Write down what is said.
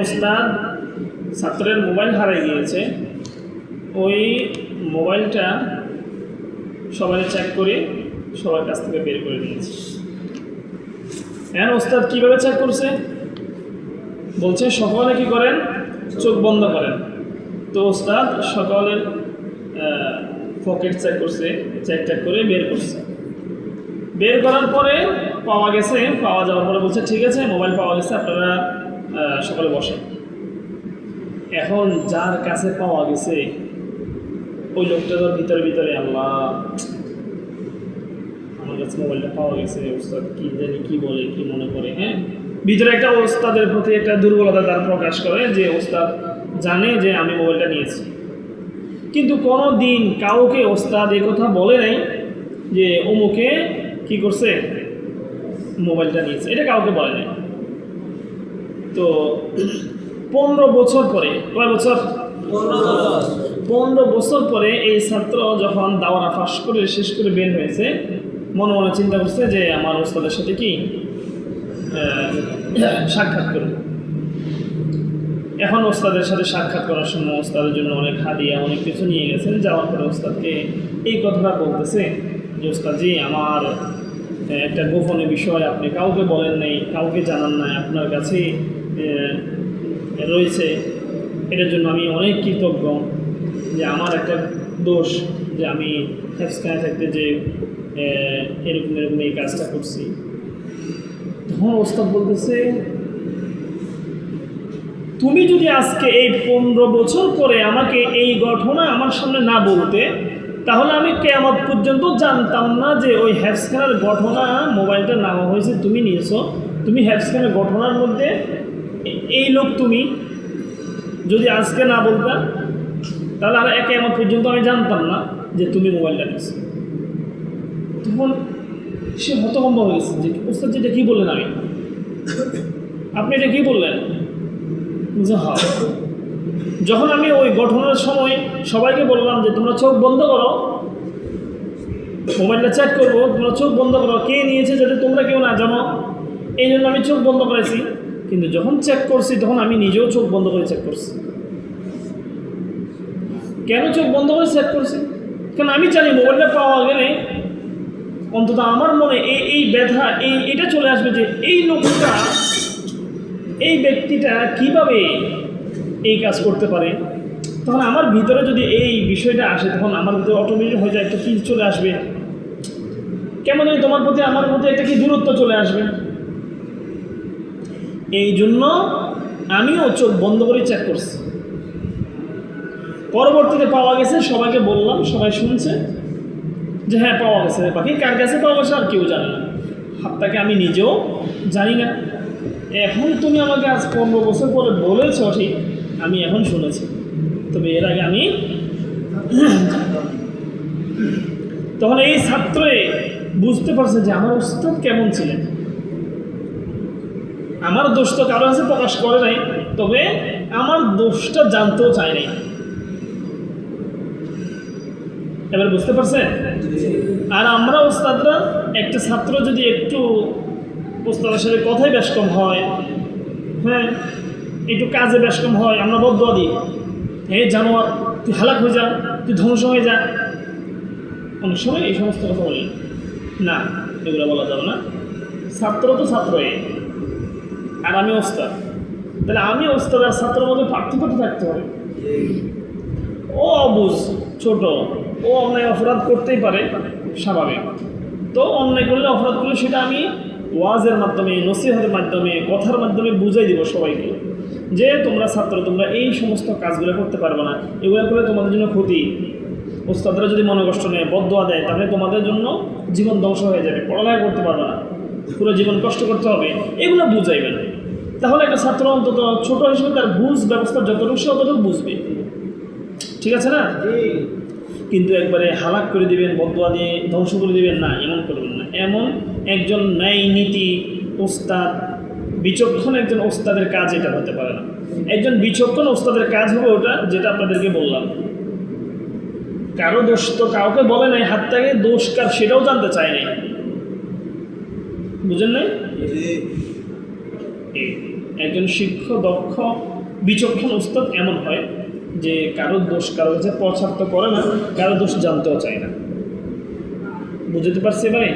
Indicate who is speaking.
Speaker 1: ওস্তাদ ছাত্রের মোবাইল হারিয়ে গিয়েছে। ওই মোবাইলটা সবাই চেক করে সবার কাছ থেকে বের করে নিয়েছে। এখন ওস্তাদ কীভাবে চেক করছে? বলছে, সকালে কি করেন? চোখ বন্ধ করেন। তো ওস্তাদ সকালের পকেট চেক করছে চেক চেক করে বের করছে। বের করার পরে পাওয়া গেছে, পাওয়া যাওয়ার পরে বলছে, ঠিক আছে, মোবাইল পাওয়া গেছে, আপনারা সকালে বসে এখন যার কাছে পাওয়া গেছে, ওই লোকটার ভিতরে ভিতরে, আল্লাহ, আমার কাছে মোবাইলটা পাওয়া গেছে, ওস্তাদ কি জানি কি বলে, কি মনে করে হ্যাঁ? ভিতরে একটা ওস্তাদের প্রতি একটা দুর্বলতা তার প্রকাশ করে যে ওস্তাদ জানে যে আমি মোবাইলটা নিয়েছি। কিন্তু কোনো দিন কাউকে ওস্তাদ কথা বলে নাই যে অমুকে কি করছে? মোবাইলটা নিয়েছে। এটা কাউকে বলে নাই। তো পনেরো বছর পরে কয় বছর? পনেরো বছর। পরে এই ছাত্র যখন দাওয়ারা ফাঁস করে শেষ করে বের হয়েছে মনে মনে চিন্তা করছে যে আমার ওস্তাদের সাথে কি সাক্ষাৎ করব। এখন ওস্তাদের সাথে সাক্ষাৎ করার সময় ওস্তাদের জন্য অনেক হাদিয়া অনেক কিছু নিয়ে গেছেন। যাওয়ার পরে ওস্তাদকে এই কথাটা বলতেছে যে ওস্তাদজি আমার একটা গোপনীয় বিষয় আপনি কাউকে বলেন নাই, কাউকে জানান নাই, আপনার কাছে রয়েছে। এটার জন্য আমি অনেক কৃতজ্ঞ যে আমার একটা দোষ যে আমি হেফসখানে থাকতে যে এরকম এরকম এই কাজটা করছি। তখন ওস্তাদ বলতেছে, তুমি যদি আজকে এই পনেরো বছর পরে আমাকে এই ঘটনা আমার সামনে না বলতে তাহলে আমি কেমন পর্যন্ত জানতাম না যে ওই হ্যাপসখানের ঘটনা মোবাইলটা নেওয়া হয়েছে তুমি নিয়েছো। তুমি হ্যাপসখানের ঘটনার মধ্যে এই লোক তুমি। যদি আজকে না বলতা, তাহলে আর একে আমার পর্যন্ত আমি জানতাম না যে তুমি মোবাইলটা নিয়েছো। তখন সে হতভম্ব হয়ে গেছে যে, ওস্তাদ যেটা কী বললেন আমি আপনি এটা কী বললেন? যে হ্যাঁ। যখন আমি ওই গঠনের সময় সবাইকে বললাম যে, তোমরা চোখ বন্ধ করো। মোবাইলটা চেক করব, তোমরা চোখ বন্ধ করো। কে নিয়েছে যাতে তোমরা কেউ না জানো? এই জন্য আমি চোখ বন্ধ করেছি। কিন্তু যখন চেক করছি, তখন আমি নিজেও চোখ বন্ধ করে চেক করছি। কেন চোখ বন্ধ করে চেক করছি? কারণ আমি জানি মোবাইলটা পাওয়া গেলে অন্তত আমার মনে এই এই ব্যথা, এই, এটা চলে আসবে যে, এই লোকটা এই ব্যক্তিটা কীভাবে এই কাজ করতে পারে। তখন আমার ভিতরে যদি এই বিষয়টা আসে, তখন আমার ভিতরে অটোমেটিক হয়ে যায়, একটা কি চলে আসবে। কেমন জানি তোমার প্রতি আমার প্রতি একটা কি দূরত্ব চলে আসবে। এই জন্য আমিও চোখ বন্ধ করে চেক করছি। পরবর্তীতে পাওয়া গেছে, সবাইকে বললাম, সবাই শুনছে যে হ্যাঁ পাওয়া গেছে বাকি কার কাছে পাওয়া গেছে আর কেউ জানে না। হাতটাকে আমি নিজেও জানি না। এখন তুমি আমাকে আজ পনেরো বছর পরে বলেছ, ঠিক? আমি এখন শুনেছি। তবে এর আগে আমি তখন এই ছাত্রে বুঝতে পারছে যে আমার উস্তাদ কেমন ছিলেন। আমার দোষ তো কারও কাছে প্রকাশ করে নাই, তবে আমার দোষটা জানতেও চায় নাই। এবার বুঝতে পারছেন? আর আমরা ওস্তাদরা একটা ছাত্র যদি একটু ওস্তাদের সাথে কথাই কম হয় হ্যাঁ একটু কাজে কম হয়, আমরা বদ্ধ দিই। হে জানোয়ার, তুই হালাক হয়ে যা, তুই ধ্বংস হয়ে যা। অনেক সময় এই সমস্ত কথা বলি। না, এগুলো বলা যাবে না। ছাত্র তো ছাত্রই। আর আমি ওস্তাদ। তাহলে আমি ওস্তাদ আর ছাত্রের মধ্যে পার্থক্য থাকতে হবে। ও অবুজ, ছোট। ও অন্যায় অপরাধ করতেই পারে, স্বাভাবিক। তো অন্যায় করলে অপরাধ করলে সেটা আমি ওয়াজের মাধ্যমে, নসিহতের মাধ্যমে, কথার মাধ্যমে বুঝাই দিব সবাইকে। যে তোমরা ছাত্র, তোমরা এই সমস্ত কাজগুলো করতে পারবে না। এগুলো করলে তোমাদের জন্য ক্ষতি। ওস্তাদরা যদি মনে কষ্ট নেয় বদোয়া দেয়, তাহলে তোমাদের জন্য জীবন ধ্বংস হয়ে যাবে, পড়ালেখা করতে পারবে না। পুরো জীবন কষ্ট করতে হবে, এগুলো বুঝাইবেন তাহলে একটা ছাত্র অন্তত ছোট হিসেবে তার বুঝ ব্যবস্থা যতটুকু সে অতটুকু বুঝবে। ঠিক আছে না? কিন্তু একবারে হালাক করে দিবেন বদুয়া দিয়ে ধ্বংস করে দিবেন, না, এমন করবেন না। এমন একজন ন্যায় নীতি ওস্তাদ বিচক্ষণ একজন ওস্তাদের কাজ এটা হতে পারে না। একজন বিচক্ষণ ওস্তাদের কাজ হবে ওটা যেটা আপনাদেরকে বললাম। কারও দোষ তো কাউকে বলে নাই, হাত থেকে দোষ কার সেটাও জানতে চায় নাই। বুঝেন নাই? একজন শিক্ষক দক্ষ, বিচক্ষণ ওস্তাদ এমন হয় যে কারও দোষ কারও কাছে পছার তো করে না, কারও দোষ জানতেও চায় না। বুঝতে পারছি ভাই?